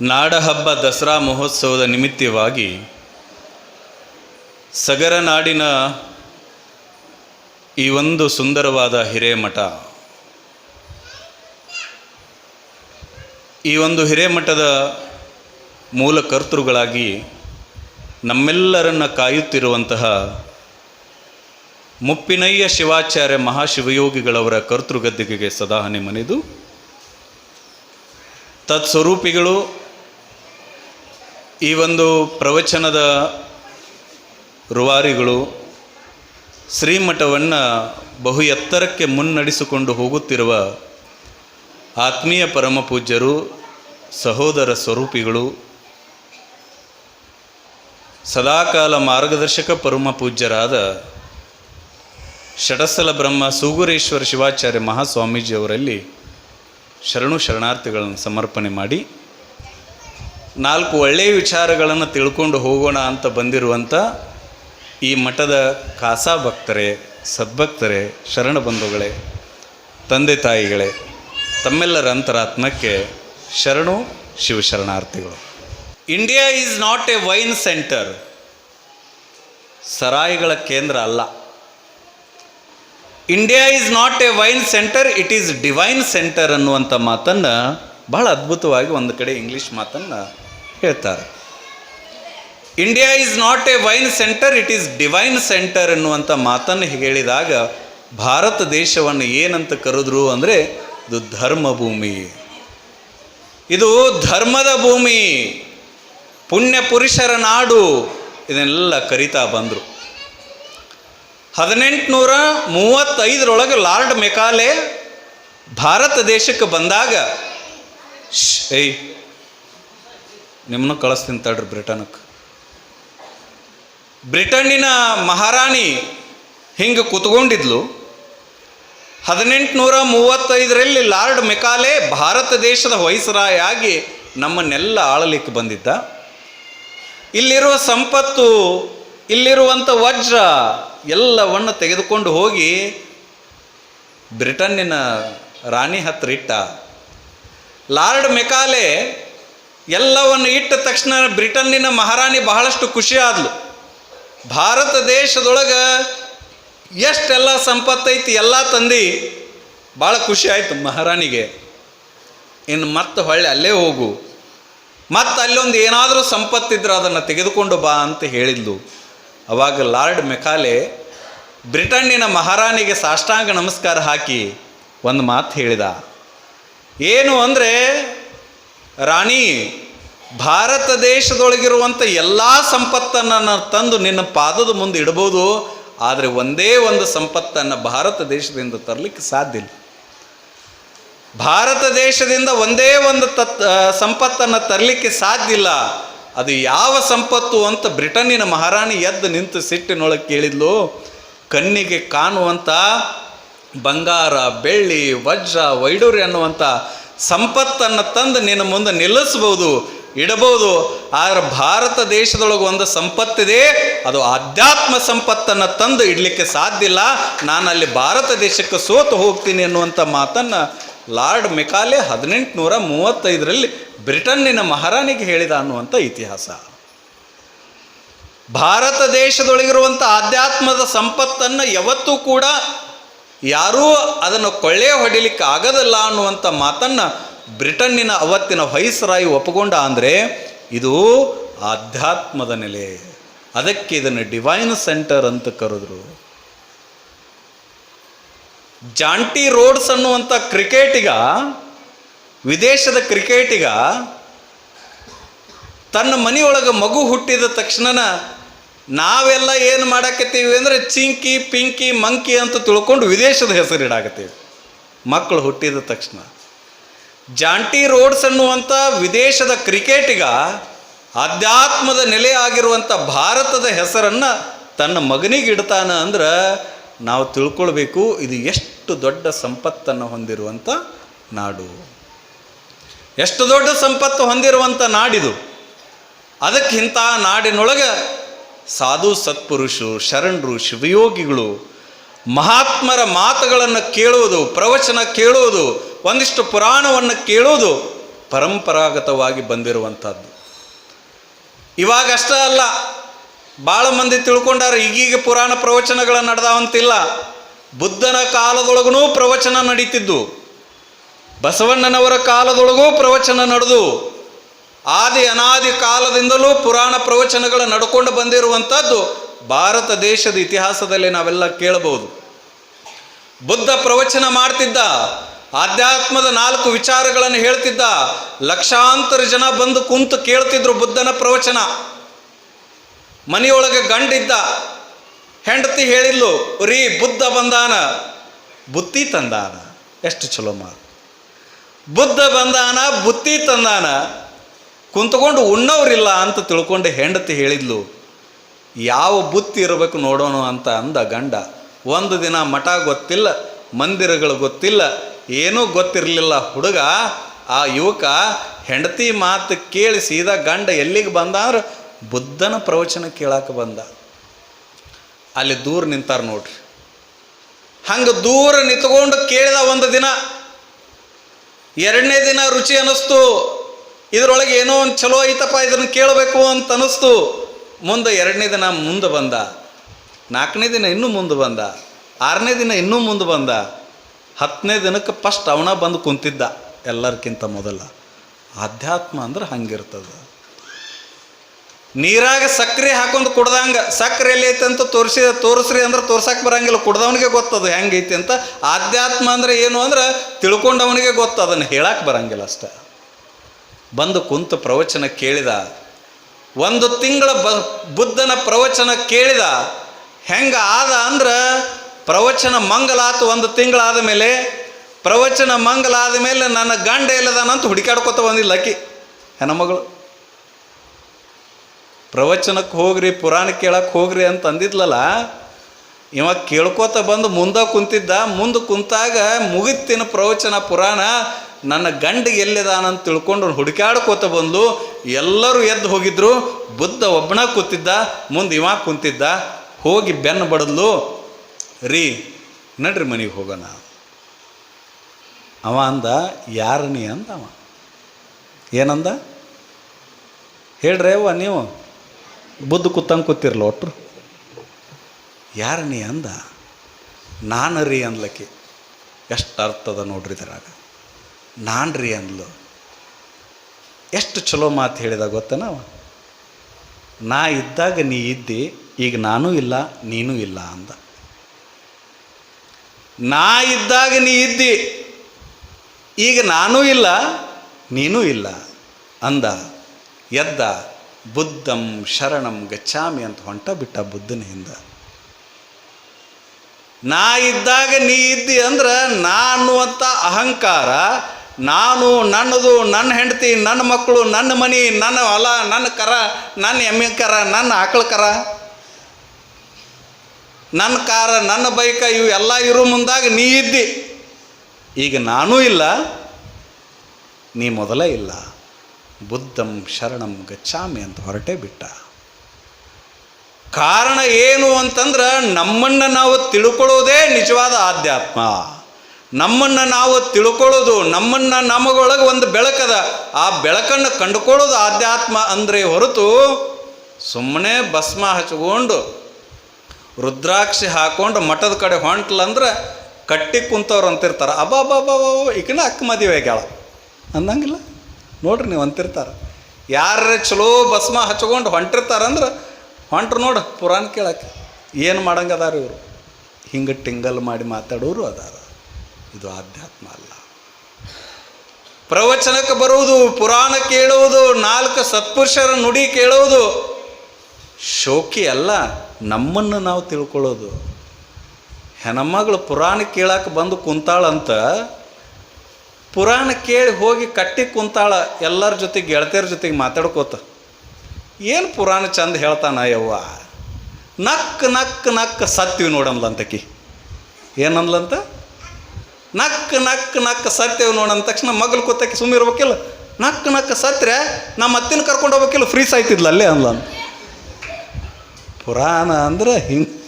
ನಾಡಹಬ್ಬ ದಸರಾ ಮಹೋತ್ಸವದ ನಿಮಿತ್ತವಾಗಿ ಸಗರನಾಡಿನ ಈ ಒಂದು ಸುಂದರವಾದ ಹಿರೇಮಠ. ಈ ಒಂದು ಹಿರೇಮಠದ ಮೂಲ ಕರ್ತೃಗಳಾಗಿ ನಮ್ಮೆಲ್ಲರನ್ನ ಕಾಯುತ್ತಿರುವಂತಹ ಮುಪ್ಪಿನಯ್ಯ ಶಿವಾಚಾರ್ಯ ಮಹಾಶಿವಯೋಗಿಗಳವರ ಕರ್ತೃಗದ್ದಿಗೆಗೆ ಸದಾ ಮನೆದು. ತತ್ಸ್ವರೂಪಿಗಳು ಈ ಒಂದು ಪ್ರವಚನದ ರುವಾರಿಗಳು ಶ್ರೀಮಠವನ್ನು ಬಹು ಎತ್ತರಕ್ಕೆ ಮುನ್ನಡೆಸಿಕೊಂಡು ಹೋಗುತ್ತಿರುವ ಆತ್ಮೀಯ ಪರಮ ಪೂಜ್ಯರು, ಸಹೋದರ ಸ್ವರೂಪಿಗಳು, ಸದಾಕಾಲ ಮಾರ್ಗದರ್ಶಕ ಪರಮ ಪೂಜ್ಯರಾದ ಷಡಸಲ ಬ್ರಹ್ಮ ಸೂಗುರೇಶ್ವರ ಶಿವಾಚಾರ್ಯ ಮಹಾಸ್ವಾಮೀಜಿಯವರಲ್ಲಿ ಶರಣು ಶರಣಾರ್ಥಿಗಳನ್ನು ಸಮರ್ಪಣೆ ಮಾಡಿ ನಾಲ್ಕು ಒಳ್ಳೆಯ ವಿಚಾರಗಳನ್ನು ತಿಳ್ಕೊಂಡು ಹೋಗೋಣ ಅಂತ ಬಂದಿರುವಂಥ ಈ ಮಠದ ಕಾಸಾ ಭಕ್ತರೇ, ಸದ್ಭಕ್ತರೇ, ಶರಣ ಬಂಧುಗಳೇ, ತಂದೆ ತಾಯಿಗಳೇ, ತಮ್ಮೆಲ್ಲರ ಅಂತರಾತ್ಮಕ್ಕೆ ಶರಣು ಶಿವಶರಣಾರ್ಥಿಗಳು. India is not a wine centre. ಸರಾಯಿಗಳ ಕೇಂದ್ರ ಅಲ್ಲ. India is not a wine centre, it is divine centre ಅನ್ನುವಂಥ ಮಾತನ್ನು ಬಹಳ ಅದ್ಭುತವಾಗಿ ಒಂದು ಕಡೆ ಇಂಗ್ಲೀಷ್ ಮಾತನ್ನು ಹೇಳ್ತಾರೆ. India is not a wine centre it is divine centre ಎನ್ನುವಂಥ ಮಾತನ್ನು ಹೇಳಿದಾಗ ಭಾರತ ದೇಶವನ್ನು ಏನಂತ ಕರೆದ್ರು ಅಂದರೆ ಇದು ಧರ್ಮ ಭೂಮಿ ಇದು ಧರ್ಮದ ಭೂಮಿ. ಪುಣ್ಯ ಪುರುಷರ ನಾಡು. ಇದನ್ನೆಲ್ಲ ಕರಿತಾ ಬಂದರು. ಹದಿನೆಂಟುನೂರ ಮೂವತ್ತೈದರೊಳಗೆ ಲಾರ್ಡ್ ಮೆಕಾಲೆ ಭಾರತ ದೇಶಕ್ಕೆ ಬಂದಾಗ ಏಯ್ ನಿಮ್ಮನ್ನು ಕಳಿಸ್ತೀನಿ ತಡ್ರಿ ಬ್ರಿಟನ್ಕ್ಕೆ ಬ್ರಿಟನ್ನಿನ ಮಹಾರಾಣಿ ಹಿಂಗೆ ಕೂತ್ಕೊಂಡಿದ್ಲು. ಹದಿನೆಂಟುನೂರ ಮೂವತ್ತೈದರಲ್ಲಿ ಲಾರ್ಡ್ ಮೆಕಾಲೆ ಭಾರತ ದೇಶದ ವೈಸರಾಯಾಗಿ ನಮ್ಮನ್ನೆಲ್ಲ ಆಳಲಿಕ್ಕೆ ಬಂದಿದ್ದ. ಇಲ್ಲಿರುವ ಸಂಪತ್ತು ಇಲ್ಲಿರುವಂಥ ವಜ್ರ ಎಲ್ಲವನ್ನು ತೆಗೆದುಕೊಂಡು ಹೋಗಿ ಬ್ರಿಟನ್ನಿನ ರಾಣಿ ಹತ್ತಿರ ಇಟ್ಟ. ಲಾರ್ಡ್ ಮೆಕಾಲೆ ಎಲ್ಲವನ್ನು ಇಟ್ಟ ತಕ್ಷಣ ಬ್ರಿಟನ್ನಿನ ಮಹಾರಾಣಿ ಬಹಳಷ್ಟು ಖುಷಿ ಆದ್ಲು. ಭಾರತ ದೇಶದೊಳಗೆ ಎಷ್ಟೆಲ್ಲ ಸಂಪತ್ತೈತಿ ಎಲ್ಲ ತಂದು ಭಾಳ ಖುಷಿ ಆಯಿತು ಮಹಾರಾಣಿಗೆ. ಇನ್ನು ಮತ್ತೆ ಹೊಳ್ಳಿ ಅಲ್ಲೇ ಹೋಗು. ಮತ್ತೆ ಅಲ್ಲೊಂದು ಏನಾದರೂ ಸಂಪತ್ತಿದ್ರೆ ಅದನ್ನು ತೆಗೆದುಕೊಂಡು ಬಾ ಅಂತ ಹೇಳಿದ್ಲು. ಅವಾಗ ಲಾರ್ಡ್ ಮೆಕಾಲೆ ಬ್ರಿಟನ್ನಿನ ಮಹಾರಾಣಿಗೆ ಸಾಷ್ಟಾಂಗ ನಮಸ್ಕಾರ ಹಾಕಿ ಒಂದು ಮಾತು ಹೇಳಿದ. ಏನು ಅಂದರೆ ರಾಣಿ, ಭಾರತ ದೇಶದೊಳಗಿರುವಂಥ ಎಲ್ಲ ಸಂಪತ್ತನ್ನು ನಾನು ತಂದು ನಿನ್ನ ಪಾದದ ಮುಂದೆ ಇಡ್ಬೋದು ಆದರೆ ಒಂದೇ ಒಂದು ಸಂಪತ್ತನ್ನು ಭಾರತ ದೇಶದಿಂದ ತರಲಿಕ್ಕೆ ಸಾಧ್ಯ ಇಲ್ಲ. ಭಾರತ ದೇಶದಿಂದ ಒಂದೇ ಒಂದು ತತ್ ಸಂಪತ್ತನ್ನು ತರಲಿಕ್ಕೆ ಸಾಧ್ಯ ಇಲ್ಲ. ಅದು ಯಾವ ಸಂಪತ್ತು ಅಂತ ಬ್ರಿಟನ್ನಿನ ಮಹಾರಾಣಿ ಎದ್ದು ನಿಂತು ಸಿಟ್ಟಿನೊಳಗೆ ಕೇಳಿದ್ಲು. ಕಣ್ಣಿಗೆ ಕಾಣುವಂಥ ಬಂಗಾರ, ಬೆಳ್ಳಿ, ವಜ್ರ, ವೈಡೂರ್ಯ ಅನ್ನುವಂಥ ಸಂಪತ್ತನ್ನು ತಂದು ನಿನ್ನ ಮುಂದೆ ನಿಲ್ಲಿಸ್ಬೋದು, ಇಡಬಹುದು. ಆದರೆ ಭಾರತ ದೇಶದೊಳಗೆ ಒಂದು ಸಂಪತ್ತಿದೆ, ಅದು ಆಧ್ಯಾತ್ಮ ಸಂಪತ್ತನ್ನು ತಂದು ಇಡಲಿಕ್ಕೆ ಸಾಧ್ಯ ಇಲ್ಲ. ನಾನು ಅಲ್ಲಿ ಭಾರತ ದೇಶಕ್ಕೆ ಸೋತು ಹೋಗ್ತೀನಿ ಅನ್ನುವಂಥ ಮಾತನ್ನು ಲಾರ್ಡ್ ಮೆಕಾಲೆ ಹದಿನೆಂಟುನೂರ ಮೂವತ್ತೈದರಲ್ಲಿ ಬ್ರಿಟನ್ನಿನ ಮಹಾರಾಣಿಗೆ ಹೇಳಿದ ಅನ್ನುವಂಥ ಇತಿಹಾಸ. ಭಾರತ ದೇಶದೊಳಗಿರುವಂಥ ಆಧ್ಯಾತ್ಮದ ಸಂಪತ್ತನ್ನು ಯಾವತ್ತೂ ಕೂಡ ಯಾರೂ ಅದನ್ನು ಕೊಳ್ಳೆ ಹೊಡಿಲಿಕ್ಕೆ ಆಗೋದಿಲ್ಲ ಅನ್ನುವಂಥ ಮಾತನ್ನು ಬ್ರಿಟನ್ನಿನ ಅವತ್ತಿನ ವೈಸ್ರಾಯಿ ಒಪ್ಪಿಕೊಂಡ ಅಂದರೆ ಇದು ಆಧ್ಯಾತ್ಮದ ನೆಲೆ. ಅದಕ್ಕೆ ಇದನ್ನು ಡಿವೈನ್ ಸೆಂಟರ್ ಅಂತ ಕರೆದ್ರು. ಜಾಂಟಿ ರೋಡ್ಸ್ ಅನ್ನುವಂಥ ಕ್ರಿಕೆಟಿಗ, ವಿದೇಶದ ಕ್ರಿಕೆಟಿಗ ತನ್ನ ಮನೆಯೊಳಗೆ ಮಗು ಹುಟ್ಟಿದ ತಕ್ಷಣ ನಾವೆಲ್ಲ ಏನು ಮಾಡಾಕತ್ತೀವಿ ಅಂದರೆ ಚಿಂಕಿ, ಪಿಂಕಿ, ಮಂಕಿ ಅಂತ ತಿಳ್ಕೊಂಡು ವಿದೇಶದ ಹೆಸರು ಇಡಾಕತ್ತೀವಿ ಮಕ್ಕಳು ಹುಟ್ಟಿದ ತಕ್ಷಣ. ಜಾಂಟಿ ರೋಡ್ಸ್ ಅನ್ನುವಂಥ ವಿದೇಶದ ಕ್ರಿಕೆಟಿಗ ಆಧ್ಯಾತ್ಮದ ನೆಲೆ ಆಗಿರುವಂಥ ಭಾರತದ ಹೆಸರನ್ನು ತನ್ನ ಮಗನಿಗೆ ಇಡ್ತಾನ ಅಂದ್ರೆ ನಾವು ತಿಳ್ಕೊಳ್ಬೇಕು, ಇದು ಎಷ್ಟು ದೊಡ್ಡ ಸಂಪತ್ತನ್ನು ಹೊಂದಿರುವಂಥ ನಾಡು. ಎಷ್ಟು ದೊಡ್ಡ ಸಂಪತ್ತು ಹೊಂದಿರುವಂಥ ನಾಡಿದು. ಅದಕ್ಕಿಂತ ನಾಡಿನೊಳಗೆ ಸಾಧು ಸತ್ಪುರುಷರು, ಶರಣರು, ಶಿವಯೋಗಿಗಳು ಮಹಾತ್ಮರ ಮಾತುಗಳನ್ನು ಕೇಳುವುದು ಪ್ರವಚನ ಕೇಳುವುದು ಒಂದಿಷ್ಟು ಪುರಾಣವನ್ನು ಕೇಳುವುದು ಪರಂಪರಾಗತವಾಗಿ ಬಂದಿರುವಂಥದ್ದು. ಇವಾಗ ಅಷ್ಟೇ ಅಲ್ಲ ಭಾಳ ಮಂದಿ ತಿಳ್ಕೊಂಡಾರ, ಈಗೀಗ ಪುರಾಣ ಪ್ರವಚನಗಳು ನಡೆದಾವಂತಿಲ್ಲ. ಬುದ್ಧನ ಕಾಲದೊಳಗೂ ಪ್ರವಚನ ನಡೀತಿದ್ದು. ಬಸವಣ್ಣನವರ ಕಾಲದೊಳಗೂ ಪ್ರವಚನ ನಡೆದು ಆದಿ ಅನಾದಿ ಕಾಲದಿಂದಲೂ ಪುರಾಣ ಪ್ರವಚನಗಳು ನಡ್ಕೊಂಡು ಬಂದಿರುವಂಥದ್ದು ಭಾರತ ದೇಶದ ಇತಿಹಾಸದಲ್ಲಿ ನಾವೆಲ್ಲ ಕೇಳಬಹುದು. ಬುದ್ಧ ಪ್ರವಚನ ಮಾಡ್ತಿದ್ದ, ಆಧ್ಯಾತ್ಮದ ನಾಲ್ಕು ವಿಚಾರಗಳನ್ನು ಹೇಳ್ತಿದ್ದ, ಲಕ್ಷಾಂತರ ಜನ ಬಂದು ಕುಂತು ಕೇಳ್ತಿದ್ರು ಬುದ್ಧನ ಪ್ರವಚನ. ಮನೆಯೊಳಗೆ ಗಂಡಿದ್ದ, ಹೆಂಡತಿ ಹೇಳಿದ್ಲು, ರೀ, ಬುದ್ಧ ಬಂದಾನ. ಬುತ್ತಿ ತಂದಾನ. ಎಷ್ಟು ಚಲೋ ಮಾತು. ಬುದ್ಧ ಬಂದಾನ, ಬುತ್ತಿ ತಂದಾನ. ಕುಂತ್ಕೊಂಡು ಉಣ್ಣವ್ರಿಲ್ಲ ಅಂತ ತಿಳ್ಕೊಂಡು ಹೆಂಡತಿ ಹೇಳಿದ್ಲು, ಯಾವ ಬುತ್ತಿ ಇರಬೇಕು ನೋಡೋಣ ಅಂತ ಅಂದ ಗಂಡ. ಒಂದು ದಿನ ಮಠ ಗೊತ್ತಿಲ್ಲ, ಮಂದಿರಗಳು ಗೊತ್ತಿಲ್ಲ, ಏನೂ ಗೊತ್ತಿರಲಿಲ್ಲ ಹುಡುಗ. ಆ ಯುವಕ ಹೆಂಡತಿ ಮಾತು ಕೇಳಿ ಸೀದಾ ಗಂಡ ಎಲ್ಲಿಗೆ ಬಂದ ಅಂದ್ರೆ ಬುದ್ಧನ ಪ್ರವಚನ ಕೇಳಕ್ಕೆ ಬಂದ. ಅಲ್ಲಿ ದೂರ ನಿಂತಾರ ನೋಡ್ರಿ. ಹಂಗೆ ದೂರ ನಿಂತ್ಕೊಂಡು ಕೇಳಿದ ಒಂದು ದಿನ, ಎರಡನೇ ದಿನ ರುಚಿ ಅನ್ನಿಸ್ತು ಇದರೊಳಗೆ ಏನೋ ಒಂದು ಚಲೋ ಐತಪ್ಪ ಇದನ್ನು ಕೇಳಬೇಕು ಅಂತ ಅನ್ನಿಸ್ತು. ಮುಂದೆ ಎರಡನೇ ದಿನ ಮುಂದೆ ಬಂದ. ನಾಲ್ಕನೇ ದಿನ ಇನ್ನೂ ಮುಂದೆ ಬಂದ. ಆರನೇ ದಿನ ಇನ್ನೂ ಮುಂದೆ ಬಂದ. ಹತ್ತನೇ ದಿನಕ್ಕೆ ಫಸ್ಟ್ ಅವನ ಬಂದು ಕುಂತಿದ್ದ ಎಲ್ಲರಿಗಿಂತ ಮೊದಲ. ಆಧ್ಯಾತ್ಮ ಅಂದ್ರೆ ಹಂಗಿರ್ತದ. ನೀರಾಗ ಸಕ್ಕರೆ ಹಾಕೊಂಡು ಕುಡ್ದಂಗೆ ಸಕ್ಕರೆ ಎಲ್ಲಿ ಐತೆ ಅಂತ ತೋರಿಸಿ, ತೋರಿಸ್ರಿ ಅಂದ್ರೆ ತೋರ್ಸಕ್ಕೆ ಬರಂಗಿಲ್ಲ, ಕುಡ್ದವನಿಗೆ ಗೊತ್ತದು ಹೆಂಗೈತಿ ಅಂತ. ಆಧ್ಯಾತ್ಮ ಅಂದ್ರೆ ಏನು ಅಂದ್ರೆ ತಿಳ್ಕೊಂಡವನಿಗೆ ಗೊತ್ತು ಅದನ್ನು ಹೇಳಕ್ಕೆ ಬರಂಗಿಲ್ಲ ಅಷ್ಟೆ. ಬಂದು ಕುಂತು ಪ್ರವಚನ ಕೇಳಿದ, ಒಂದು ತಿಂಗಳ ಬ, ಬುದ್ಧನ ಪ್ರವಚನ ಕೇಳಿದ, ಹೆಂಗೆ ಆದ ಅಂದ್ರೆ ಪ್ರವಚನ ಮಂಗಲಾತು ಒಂದು ತಿಂಗಳಾದ ಮೇಲೆ, ಪ್ರವಚನ ಮಂಗಲಾದ ಮೇಲೆ ನನ್ನ ಗಂಡ ಎಲ್ಲದಾನಂತ ಹುಡುಕಾಡ್ಕೊತ ಬಂದಿಲ್ಲ ಅಕ್ಕಿ ಹೆಣ್ಮಗಳು. ಪ್ರವಚನಕ್ಕೆ ಹೋಗ್ರಿ, ಪುರಾಣ ಕೇಳಕ್ಕೆ ಹೋಗ್ರಿ ಅಂತ ಅಂದಿದ್ಲಲ್ಲ, ಇವ ಕೇಳ್ಕೊತ ಬಂದು ಮುಂದೆ ಕುಂತಿದ್ದ, ಮುಂದೆ ಕುಂತಾಗ ಮುಗಿತಿನ ಪ್ರವಚನ ಪುರಾಣ ನನ್ನ ಗಂಡ ಎಲ್ಲಿದಾನಂತ ತಿಳ್ಕೊಂಡು ಹುಡುಕಾಡ್ಕೋತ ಬಂದು ಎಲ್ಲರೂ ಎದ್ದು ಹೋಗಿದ್ರು. ಬುದ್ಧ ಒಬ್ಬನ ಕೂತಿದ್ದ, ಮುಂದೆ ಇವ ಕುಂತಿದ್ದ. ಹೋಗಿ ಬೆನ್ನು ಬಡದ್ಲು, ರೀ, ನಡ್ರಿ ಮನೆಗೆ ಹೋಗೋಣ. ಅವ ಅಂದ, ಯಾರು ನೀ ಅಂದ ಅವ? ಏನಂದ? ಹೇಳ್ರಿ ಅವ್ವ ನೀವು. ಬುದ್ಧ ಕೂತಂಗೆ ಕೂತಿರ್ಲ ಒಟ್ರು. ಯಾರು ನೀ ಅಂದ? ನಾನು ರೀ ಅನ್ಲಕ್ಕೆ ಎಷ್ಟು ಅರ್ಥದ ನೋಡ್ರಿ ಇದ್ರಾಗ. ನಾನು ರೀ ಅಂದ್ಲು. ಎಷ್ಟು ಚಲೋ ಮಾತು ಹೇಳಿದ ಗೊತ್ತೇನ ನಾವು ನಾ ಇದ್ದಾಗ ನೀ ಇದ್ದಿ, ಈಗ ನಾನೂ ಇಲ್ಲ, ನೀನೂ ಇಲ್ಲ ಅಂದ. ನಾ ಇದ್ದಾಗ ನೀ ಇದ್ದಿ, ಈಗ ನಾನೂ ಇಲ್ಲ, ನೀನೂ ಇಲ್ಲ ಅಂದ. ಎದ್ದ, ಬುದ್ಧಂ ಶರಣಂ ಗಚ್ಚಾಮಿ ಅಂತ ಹೊಂಟ ಬಿಟ್ಟ ಬುದ್ಧನ ಹಿಂದ. ನಾ ಇದ್ದಾಗ ನೀ ಇದ್ದಿ ಅಂದ್ರೆ ನಾ ಅನ್ನುವಂಥ ಅಹಂಕಾರ ನಾನು ನನ್ನದು, ನನ್ನ ಹೆಂಡತಿ, ನನ್ನ ಮಕ್ಕಳು, ನನ್ನ ಮನೆ, ನನ್ನ ಹೊಲ, ನನ್ನ ಕರ, ನನ್ನ ಎಮ್ಮೆ ಕರ, ನನ್ನ ಆಕಳ ಕರ. ನನ್ನ ಕಾರ, ನನ್ನ ಬೈಕ ಇವು ಎಲ್ಲ ಇರೋ ಮುಂದಾಗ ನೀ ಇದ್ದಿ. ಈಗ ನಾನೂ ಇಲ್ಲ, ನೀ ಮೊದಲೇ ಇಲ್ಲ. ಬುದ್ಧಂ ಶರಣಂ ಗಚ್ಚಾಮಿ ಅಂತ ಹೊರಟೇ ಬಿಟ್ಟ. ಕಾರಣ ಏನು ಅಂತಂದ್ರೆ ನಮ್ಮನ್ನು ನಾವು ತಿಳ್ಕೊಳ್ಳೋದೇ ನಿಜವಾದ ಆಧ್ಯಾತ್ಮ. ನಮ್ಮನ್ನು ನಾವು ತಿಳ್ಕೊಳ್ಳೋದು, ನಮ್ಮನ್ನು ನಮಗೊಳಗೆ ಒಂದು ಬೆಳಕದ ಆ ಬೆಳಕನ್ನು ಕಂಡುಕೊಳ್ಳೋದು ಆಧ್ಯಾತ್ಮ ಅಂದರೆ ಹೊರತು ಸುಮ್ಮನೆ ಭಸ್ಮ ಹಚ್ಕೊಂಡು, ರುದ್ರಾಕ್ಷಿ ಹಾಕೊಂಡು ಮಠದ ಕಡೆ ಹೊಂಟ್ಲಂದ್ರೆ ಕಟ್ಟಿ ಕುಂತವ್ರು ಅಂತಿರ್ತಾರೆ. ಅಬ್ಬಾ ಈಗಿನ ಅಕ್ಕ ಮದುವೆ ಆಗ್ಯಾಳ. ಅಂದಂಗಿಲ್ಲ. ನೋಡ್ರಿ ನೀವು ಅಂತಿರ್ತಾರೆ. ಯಾರ ಚಲೋ ಭಸ್ಮ ಹಚ್ಕೊಂಡು ಹೊಂಟಿರ್ತಾರಂದ್ರೆ ಹೊಂಟ್ರು ನೋಡು ಪುರಾಣ ಕೇಳಕ್ಕೆ. ಏನು ಮಾಡಂಗದಾರ ಇವರು? ಹಿಂಗೆ ಟಿಂಗಲ್ ಮಾಡಿ ಮಾತಾಡೋರು ಅದಾರ. ಇದು ಆಧ್ಯಾತ್ಮ ಅಲ್ಲ. ಪ್ರವಚನಕ್ಕೆ ಬರುವುದು, ಪುರಾಣ ಕೇಳುವುದು, ನಾಲ್ಕು ಸತ್ಪುರುಷರ ನುಡಿ ಕೇಳುವುದು ಶೋಕಿ ಅಲ್ಲ. ನಮ್ಮನ್ನು ನಾವು ತಿಳ್ಕೊಳ್ಳೋದು. ಹೆಣ್ಮಗಳು ಪುರಾಣ ಕೇಳಕ್ಕೆ ಬಂದು ಕುಂತಾಳಂತ ಪುರಾಣ ಕೇಳಿ ಹೋಗಿ ಕಟ್ಟಿ ಕುಂತಾಳ, ಎಲ್ಲರ ಜೊತೆ ಗೆಳತಿಯರ ಜೊತೆಗೆ ಮಾತಾಡ್ಕೋತ. ಏನು ಪುರಾಣ ಚಂದ ಹೇಳ್ತಾನ ಯವ್ವ? ನಕ್ ನಕ್ ನಕ್ ಸತ್ವಿ ನೋಡಮ್ಲಂತಕಿ ಏನಂದ್ಲಂತ? ನಕ್ ನಕ್ಕ ಸತ್ತೇವೆ ನೋಡಿ ನೋಡಂದ ತಕ್ಷಣ ಮಗಲು ಕೂತಕ್ಕೆ ಸುಮ್ಮನೆ ಇರ್ಬೇಕಿಲ್ಲ. ನಕ್ಕ ನಕ್ಕ ಸತ್ರೆ ನಮ್ಮ ಅತ್ತಿನ ಕರ್ಕೊಂಡು ಹೋಗ್ಬೇಕಿಲ್ಲ ಫ್ರೀ ಸಾಯ್ತಿದ್ಲ ಅಲ್ಲೇ ಅಲ್ಲ ಪುರಾಣ ಅಂದ್ರೆ ಹಿಂಗೆ.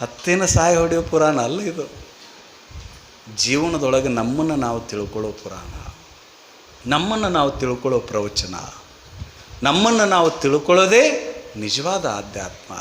ಹತ್ತಿನ ಸಾಯಿ ಹೊಡೆಯೋ ಪುರಾಣ ಅಲ್ಲ ಇದು. ಜೀವನದೊಳಗೆ ನಮ್ಮನ್ನು ನಾವು ತಿಳ್ಕೊಳ್ಳೋ ಪುರಾಣ. ನಮ್ಮನ್ನು ನಾವು ತಿಳ್ಕೊಳ್ಳೋ ಪ್ರವಚನ. ನಮ್ಮನ್ನು ನಾವು ತಿಳ್ಕೊಳ್ಳೋದೇ ನಿಜವಾದ ಆಧ್ಯಾತ್ಮ.